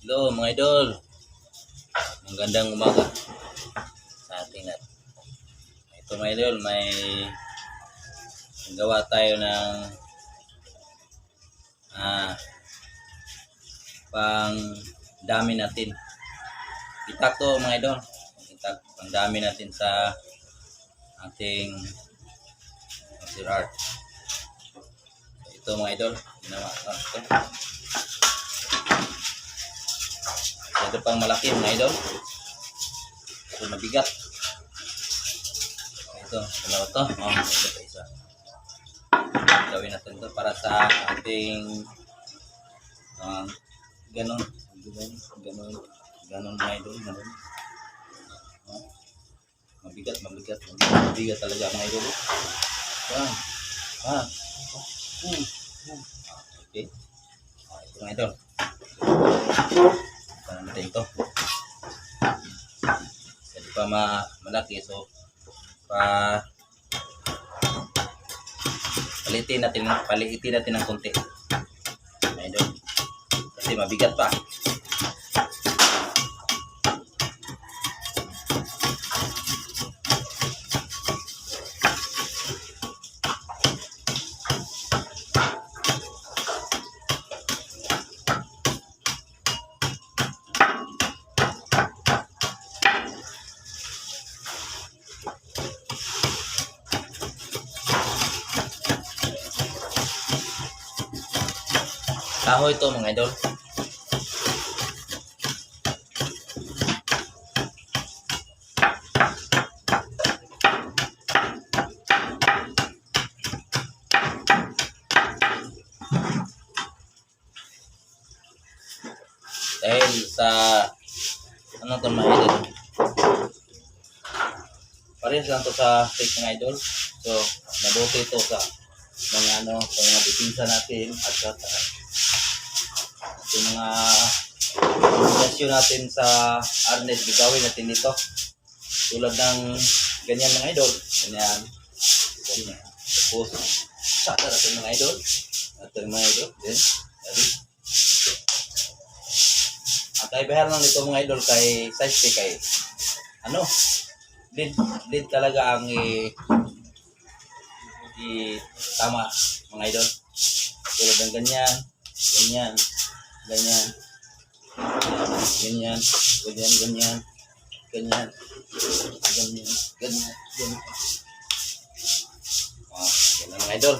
Hello mga idol. Magandang umaga sa ating lahat. Ito mga idol, may gawa tayo ng ah, pang dami natin. Itak to mga idol. Itak pang dami natin sa ating zero art. Ito mga idol, ginawa ko. Ito. Ito pang malaki mga idol. Ito mabigat. Ito, dalawa to. Oh, ito pa isa. Gawin natin to para sa ating uh, ganon. Ganon, ganon, ganon mga idol. Ganon. Oh, mabigat, mabigat. Mabigat talaga mga idol. Yan. Ah. Hmm. Okay. Ah, ito mga idol. Natin ito? Kasi pa ma malaki so pa palitin natin paliitin natin ng konti. Ayun. Kasi mabigat pa. Kahoy to mga idol. Dahil sa ano to mga idol. Parehas lang to sa fake mga idol. So, mabuti ito sa mga ano, sa mga depensa natin at sa yung mga kombinasyon natin sa harness gagawin natin dito. Tulad ng ganyan mga idol. Ganyan. Ganyan. Tapos saka natin mga idol. Natin mga idol then ready. At ay bahar lang dito mga idol kay size kay ano lead lead talaga ang i, i tama mga idol. Tulad ng ganyan ganyan ganyan, ganyan, ganyan, ganyan, ganyan, ganyan, ganyan, ganyan. Ah, yan ang mga idol.